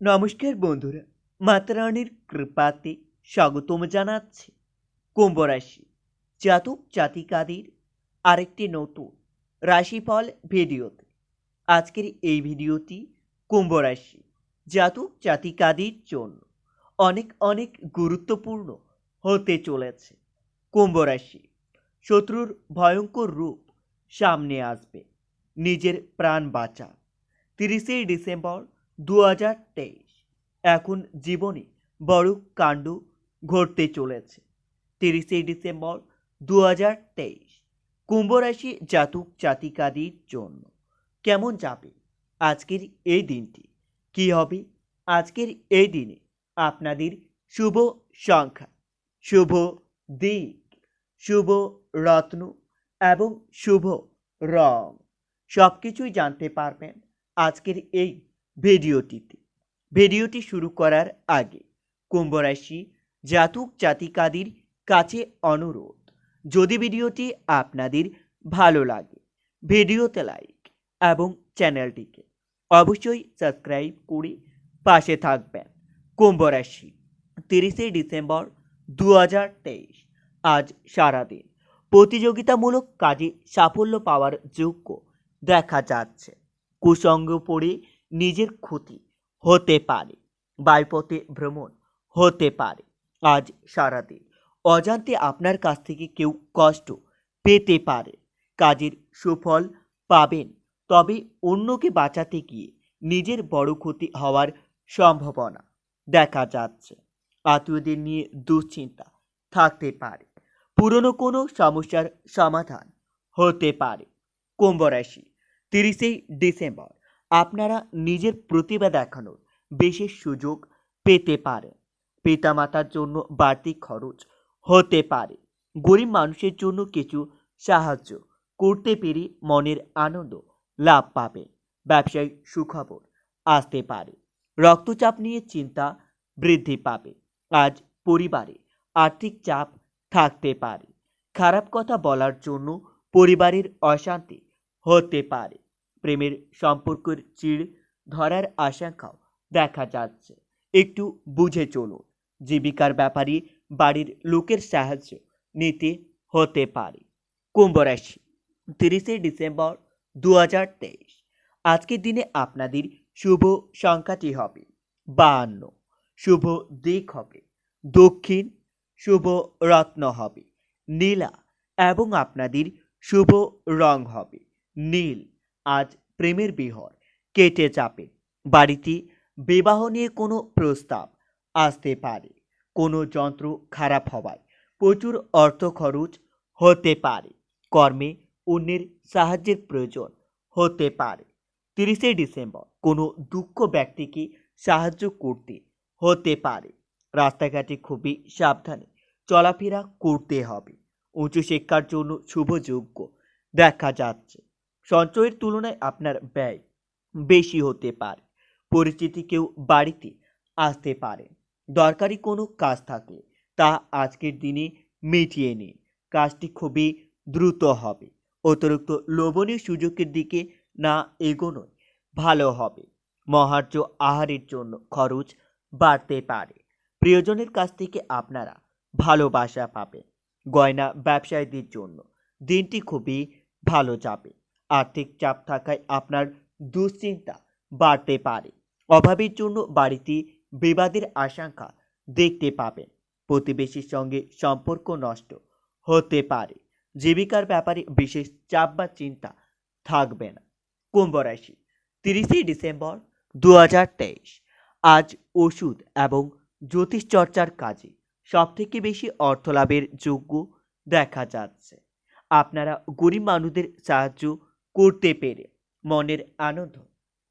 নমস্কার বন্ধুরা, মাতারানির কৃপাতে স্বাগতম জানাচ্ছি কুম্ভ রাশি জাতক জাতিকাদের আরেকটি নতুন রাশিফল ভিডিওতে। আজকের এই ভিডিওটি কুম্ভ রাশি জাতক জাতিকাদের জন্য অনেক অনেক গুরুত্বপূর্ণ হতে চলেছে। কুম্ভ রাশি শত্রুর ভয়ঙ্কর রূপ সামনে আসবে, নিজের প্রাণ বাঁচা তিরিশে ডিসেম্বর দু হাজার তেইশ। এখন জীবনে বড় কাণ্ড ঘটতে চলেছে। তিরিশে ডিসেম্বর দু হাজার তেইশ। কুম্ভ রাশি জাতক জাতিকাদের জন্য কেমন যাবে? আজকের এই দিনটি কি হবে? আজকের এই দিনে আপনাদের শুভ সংখ্যা, শুভ দিক, শুভ রত্ন এবং শুভ রং সব কিছুই জানতে পারবেন আজকের এই ভিডিওটিতে ভিডিওটি শুরু করার আগে কুম্ভ রাশি জাতক জাতিকাদের কাছে অনুরোধ। যদি ভিডিওটি আপনাদের ভালো লাগে, ভিডিওতে লাইক এবং চ্যানেলটিকে অবশ্যই সাবস্ক্রাইব করে পাশে থাকবেন। কুম্ভ রাশি তিরিশে ডিসেম্বর দু হাজার তেইশ, আজ সারাদিন। প্রতিযোগিতামূলক কাজে সাফল্য পাওয়ার যোগ্য দেখা যাচ্ছে। কুসঙ্গ পড়ে নিজের ক্ষতি হতে পারে, বায়ুপথে ভ্রমণ হতে পারে। আজ সারাদিন অজান্তে আপনার কাছ থেকে কেউ কষ্ট পেতে পারে, কাজের সুফল পাবেন, তবে অন্যকে বাঁচাতে গিয়ে নিজের বড় ক্ষতি হওয়ার সম্ভাবনা দেখা যাচ্ছে। আত্মীয়দের নিয়ে দুশ্চিন্তা থাকতে পারে, পুরনো কোনো সমস্যার সমাধান হতে পারে। কুম্ভ রাশি তিরিশে ডিসেম্বর। আপনারা নিজের প্রতিভা দেখানোর বিশেষ সুযোগ পেতে পারেন। পিতামাতার জন্য বাড়তি খরচ হতে পারে। গরিব মানুষের জন্য কিছু সাহায্য করতে পেরে মনের আনন্দ লাভ পাবেন ব্যবসায়িক সুখবর আসতে পারে। রক্তচাপ নিয়ে চিন্তা বৃদ্ধি পাবে। আজ পরিবারে আর্থিক চাপ থাকতে পারে। খারাপ কথা বলার জন্য পরিবারের অশান্তি হতে পারে। প্রেমের সম্পর্কের চিড় ধরার আশঙ্কাও দেখা যাচ্ছে। একটু বুঝে চলুন, জীবিকার ব্যাপারে বাড়ির লোকের সাহায্য নিতে হতে পারে। কুম্ভ রাশি, তিরিশে ডিসেম্বর দু হাজার তেইশ। আজকের দিনে আপনাদের শুভ সংখ্যাটি হবে বাহান্ন। শুভ দিক হবে দক্ষিণ, শুভ রত্ন হবে নীলা এবং আপনাদের শুভ রং হবে নীল। আজ প্রেমের বিহর। কেটে যাবে বাড়িতে বিবাহ নিয়ে কোনো প্রস্তাব আসতে পারে। কোনো যন্ত্র খারাপ হওয়ায় প্রচুর অর্থ খরচ হতে পারে। কর্মে অন্যের সাহায্যের প্রয়োজন হতে পারে। তিরিশে ডিসেম্বর কোনো দুঃখ ব্যক্তিকে সাহায্য করতে হতে পারে। রাস্তাঘাটে খুবই সাবধানে চলাফেরা করতে হবে। উচ্চশিক্ষার জন্য শুভযোগ্য দেখা যাচ্ছে। সঞ্চয়ের তুলনায় আপনার ব্যয় বেশি হতে পারে। পরিচিতি কেউ বাড়িতে আসতে পারে। দরকারি কোনো কাজ থাকলে তা আজকের দিনে মিটিয়ে নিন। কাজটি খুবই দ্রুত হবে। অতিরিক্ত লোভনীয় সুযোগের দিকে না এগোনোই ভালো হবে। মহার্য আহারের জন্য খরচ বাড়তে পারে। প্রিয়জনের কাছ থেকে আপনারা ভালোবাসা পাবেন। গয়না ব্যবসায়ীদের জন্য দিনটি খুবই ভালো যাবে। আর্থিক চাপ থাকায় আপনার দুশ্চিন্তা বাড়তে পারে। অভাবের জন্য বাড়িতে বিবাদের আশঙ্কা দেখতে পাবেন। প্রতিবেশীর সঙ্গে সম্পর্ক নষ্ট হতে পারে। জীবিকার ব্যাপারে বিশেষ চাপ বা চিন্তা থাকবে না। কুম্ভ রাশি, তিরিশে ডিসেম্বর দু হাজার তেইশ। আজ ওষুধ এবং জ্যোতিষ চর্চার কাজে সবথেকে বেশি অর্থ লাভের যোগ্য দেখা যাচ্ছে। আপনারা গরিব মানুষদের সাহায্য করতে পেরে মনের আনন্দ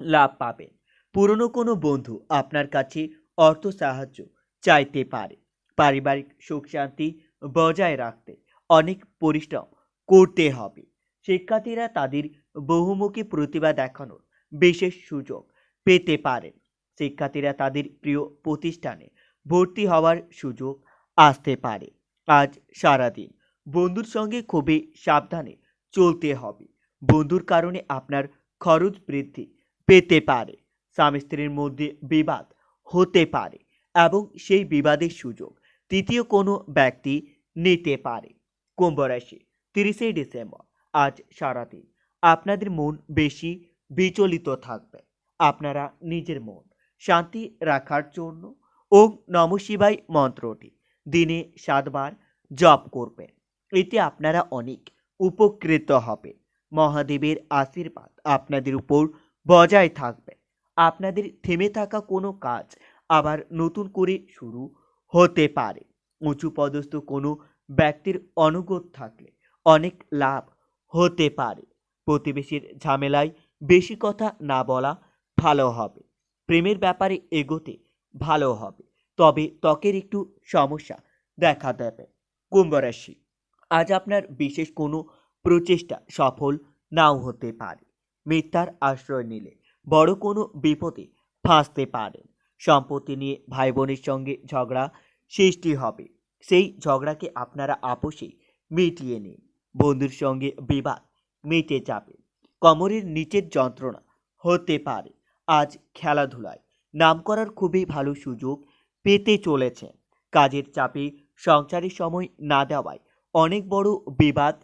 লাভ পাবেন পুরনো কোনো বন্ধু আপনার কাছে অর্থ সাহায্য চাইতে পারে। পারিবারিক সুখ শান্তি বজায় রাখতে অনেক পরিশ্রম করতে হবে। শিক্ষার্থীরা তাদের বহুমুখী প্রতিভা দেখানোর বিশেষ সুযোগ পেতে পারেন। শিক্ষার্থীরা তাদের প্রিয় প্রতিষ্ঠানে ভর্তি হওয়ার সুযোগ আসতে পারে। আজ সারাদিন বন্ধুর সঙ্গে খুবই সাবধানে চলতে হবে। বন্ধুর কারণে আপনার খরচ বৃদ্ধি পেতে পারে। স্বামী স্ত্রীর মধ্যে বিবাদ হতে পারে এবং সেই বিবাদের সুযোগ তৃতীয় কোনো ব্যক্তি নিতে পারে। কুম্ভ রাশি, তিরিশে ডিসেম্বর, আজ সারাদিন আপনাদের মন বেশি বিচলিত থাকবে। আপনারা নিজের মন শান্তি রাখার জন্য ওম নম শিবাই মন্ত্রটি দিনে সাতবার জপ করবেন। এতে আপনারা অনেক উপকৃত হবে মহাদেবের আশীর্বাদ আপনাদের উপর বজায় থাকবে। আপনাদের থেমে থাকা কোনো কাজ আবার নতুন করে শুরু হতে পারে। উঁচু পদস্থ কোনো ব্যক্তির অনুগত থাকলে অনেক লাভ হতে পারে। প্রতিবেশীর ঝামেলায় বেশি কথা না বলা ভালো হবে। প্রেমের ব্যাপারে এগোতে ভালো হবে। তবে ত্বকের একটু সমস্যা দেখা দেবে। কুম্ভ রাশি। আজ আপনার বিশেষ কোনো প্রচেষ্টা সফল নাও হতে পারে। মিথ্যার আশ্রয় নিলে বড় কোনো বিপদে ফাঁসতে পারেন সম্পত্তি নিয়ে ভাই বোনের সঙ্গে ঝগড়া সৃষ্টি হবে। সেই ঝগড়াকে আপনারা আপোষে মিটিয়ে নিন। বন্ধুর সঙ্গে বিবাদ মিটে যাবে। কোমরের নিচের যন্ত্রণা হতে পারে। আজ খেলাধুলায় নাম করার খুবই ভালো সুযোগ পেতে চলেছেন। কাজের চাপে সংসারের সময় না দেওয়ায় অনেক বড় বিবাদ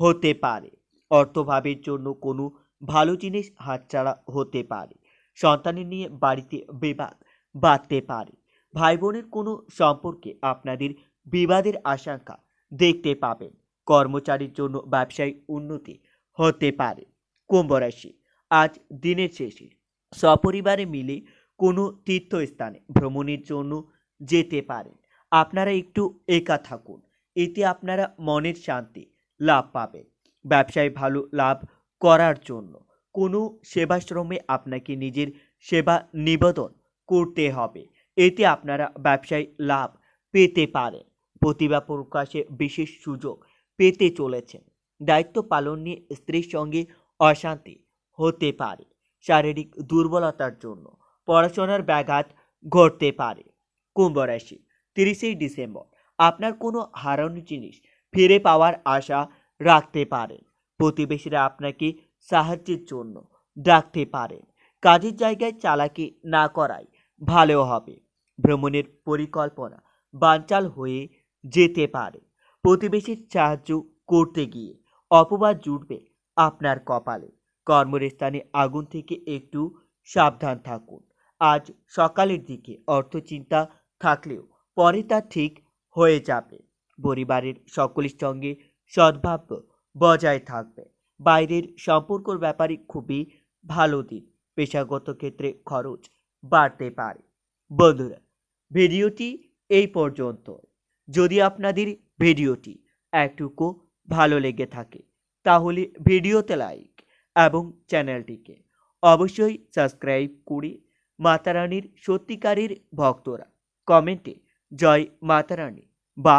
হতে পারে। অর্থভাবের জন্য কোনো ভালো জিনিস হাতছাড়া হতে পারে। সন্তানের নিয়ে বাড়িতে বিবাদ বাড়তে পারে। ভাই বোনের কোনো সম্পর্কে আপনাদের বিবাদের আশঙ্কা দেখতে পাবেন। কর্মচারীর জন্য ব্যবসায়িক উন্নতি হতে পারে। কুম্ভ রাশি, আজ দিনের শেষে। সপরিবারে মিলে কোনো তীর্থস্থানে ভ্রমণের জন্য যেতে পারেন। আপনারা একটু একা থাকুন। এতে আপনারা মনের শান্তি লাভ পাবে। ব্যবসায় ভালো লাভ করার জন্য কোনো সেবাশ্রমে আপনাকে নিজের সেবা নিবেদন করতে হবে। এতে আপনারা ব্যবসায় লাভ পেতে পারেন। প্রতিভা প্রকাশে বিশেষ সুযোগ পেতে চলেছেন। দায়িত্ব পালন নিয়ে স্ত্রীর সঙ্গে অশান্তি হতে পারে। শারীরিক দুর্বলতার জন্য পড়াশোনার ব্যাঘাত ঘটতে পারে। কুম্ভ রাশি তিরিশে ডিসেম্বর। আপনার কোনো হারানো জিনিস ফিরে পাওয়ার আশা রাখতে পারেন। প্রতিবেশীরা আপনাকে সাহায্যের জন্য ডাকতে পারেন। কাজের জায়গায় চালাকি না করাই ভালো হবে। ভ্রমণের পরিকল্পনা বানচাল হয়ে যেতে পারে। প্রতিবেশীর সাহায্য করতে গিয়ে অপবাদ জুটবে আপনার কপালে। কর্মস্থানে আগুন থেকে একটু সাবধান থাকুন। আজ সকালের দিকে অর্থচিন্তা থাকলেও পরে তা ঠিক হয়ে যাবে। পরিবারের সকলের সঙ্গে সদ্ভাব্য বজায় থাকবে। বাইরের সম্পর্কর ব্যাপারে খুবই ভালো দিন পেশাগত ক্ষেত্রে খরচ বাড়তে পারে। বন্ধুরা, ভিডিওটি এই পর্যন্ত যদি আপনাদের ভিডিওটি একটুকু ভালো লেগে থাকে, তাহলে ভিডিওতে লাইক এবং চ্যানেলটিকে অবশ্যই সাবস্ক্রাইব করে মাতারানীর সত্যিকারের ভক্তরা কমেন্টে জয় মাতারানী বা